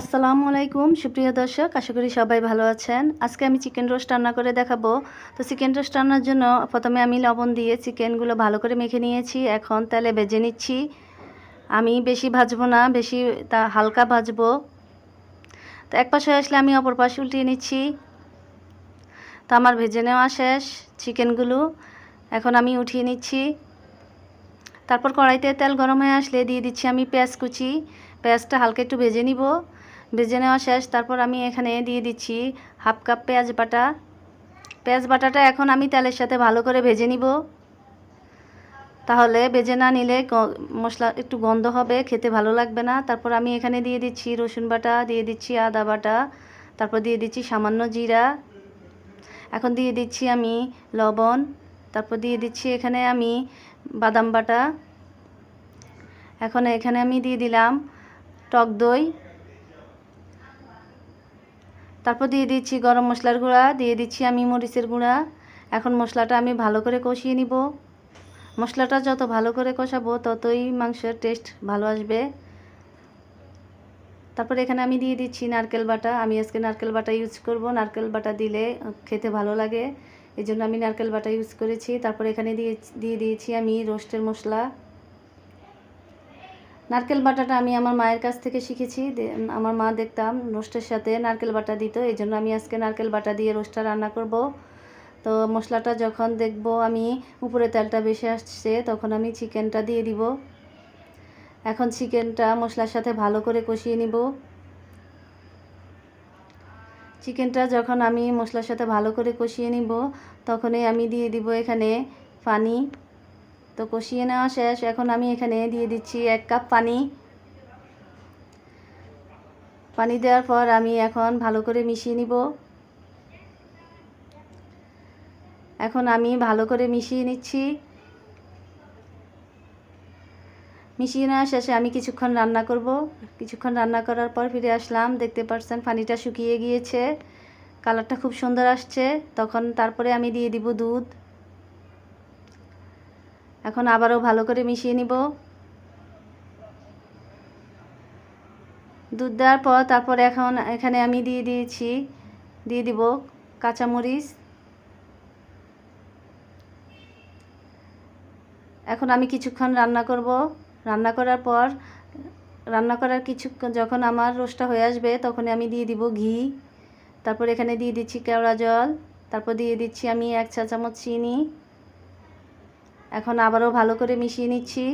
আসসালামু আলাইকুম, সুপ্রিয় দর্শক, আশা করি সবাই ভালো আছেন। আজকে আমি চিকেন রোস্ট রান্না করে দেখাবো। তো চিকেন রোস্ট রান্নার জন্য প্রথমে আমি লবণ দিয়ে চিকেনগুলো ভালো করে মেখে নিয়েছি। এখন তেলে ভেজে নিচ্ছি। আমি বেশি ভাজবো না, বেশি তা হালকা ভাজবো। তো এক পাশে আসলে আমি অপর পাশে উল্টিয়ে নিচ্ছি। তো আমার ভেজে নেওয়া শেষ চিকেনগুলো। এখন আমি উঠিয়ে নিচ্ছি। তারপর কড়াইতে তেল গরম হয়ে আসলে দিয়ে দিচ্ছি আমি পেঁয়াজ কুচি। পেঁয়াজটা হালকা একটু ভেজে নিব। ভেজে নেওয়া শেষ। তারপর আমি এখানে দিয়ে দিচ্ছি হাফ কাপ পেঁয়াজ বাটা। পেঁয়াজ বাটাটা এখন আমি তেলের সাথে ভালো করে ভেজে নিব। তাহলে ভেজে না নিলে মশলা একটু গন্ধ হবে, খেতে ভালো লাগবে না। তারপর আমি এখানে দিয়ে দিচ্ছি রসুন বাটা, দিয়ে দিচ্ছি আদা বাটা। তারপর দিয়ে দিচ্ছি সামান্য জিরা। এখন দিয়ে দিচ্ছি আমি লবণ। তারপর দিয়ে দিচ্ছি এখানে আমি বাদাম বাটা। এখন এখানে আমি দিয়ে দিলাম টক দই। তারপর দিয়ে দিচ্ছি গরম মশলার গুঁড়া, দিয়ে দিচ্ছি আমি মরিচের গুঁড়া। এখন মশলাটা আমি ভালো করে কষিয়ে নিব। মশলাটা যত ভালো করে কষাবো, ততই মাংসের টেস্ট ভালো আসবে। তারপর এখানে আমি দিয়ে দিচ্ছি নারকেল বাটা। আমি আজকে নারকেল বাটা ইউজ করব। নারকেল বাটা দিলে খেতে ভালো লাগে। এই জন্য আমি নারকেল বাটা ইউজ করেছি। তারপর এখানে দিয়ে দিয়ে দিয়েছি আমি রোস্টের মশলা। নারকেল বাটাটা আমি আমার মায়ের কাছ থেকে শিখেছি আমার মা দেখতাম রোস্টের সাথে নারকেল বাটা দিত এই জন্য আমি আজকে নারকেল বাটা দিয়ে রোস্টটা রান্না করব। তো মশলাটা যখন দেখব আমি, উপরে তেলটা বেশি আসছে, তখন আমি চিকেনটা দিয়ে দিব। এখন চিকেনটা মশলার সাথে ভালো করে কষিয়ে নিব। চিকেনটা যখন আমি মশলার সাথে ভালো করে কষিয়ে নিব, তখনই আমি দিয়ে দিব এখানে পানি। তো কষিয়ে নেওয়া শেষ। এখন আমি এখানে দিয়ে দিচ্ছি এক কাপ পানি। পানি দেওয়ার পর আমি এখন ভালো করে মিশিয়ে নিব। এখন আমি ভালো করে মিশিয়ে নিচ্ছি। মিশিয়ে নেওয়া শেষে আমি কিছুক্ষণ রান্না করব। কিছুক্ষণ রান্না করার পর ফিরে আসলাম। দেখতে পাচ্ছেন পানিটা শুকিয়ে গিয়েছে। কালারটা খুব সুন্দর আসছে। তখন তারপরে আমি দিয়ে দিব দুধ। এখন আবারও ভালো করে মিশিয়ে নিব। দুধ দেওয়ার পর তারপর এখন এখানে আমি দিয়ে দিয়েছি, দিয়ে দিব কাঁচামরিচ। এখন আমি কিছুক্ষণ রান্না করব। রান্না করার পর, রান্না করার কিছু যখন আমার রোস্টটা হয়ে আসবে তখন আমি দিয়ে দিব ঘি। তারপর এখানে দিয়ে দিচ্ছি কেওড়া জল। তারপর দিয়ে দিচ্ছি আমি এক চা চামচ চিনি। এখন আবারও ভালো করে মিশিয়ে নিচ্ছি।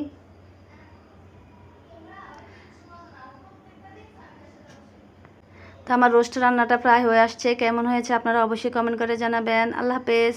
তো আমার রোস্ট রান্নাটা প্রায় হয়ে আসছে। কেমন হয়েছে আপনারা অবশ্যই কমেন্ট করে জানাবেন। আল্লাহ হাফেজ।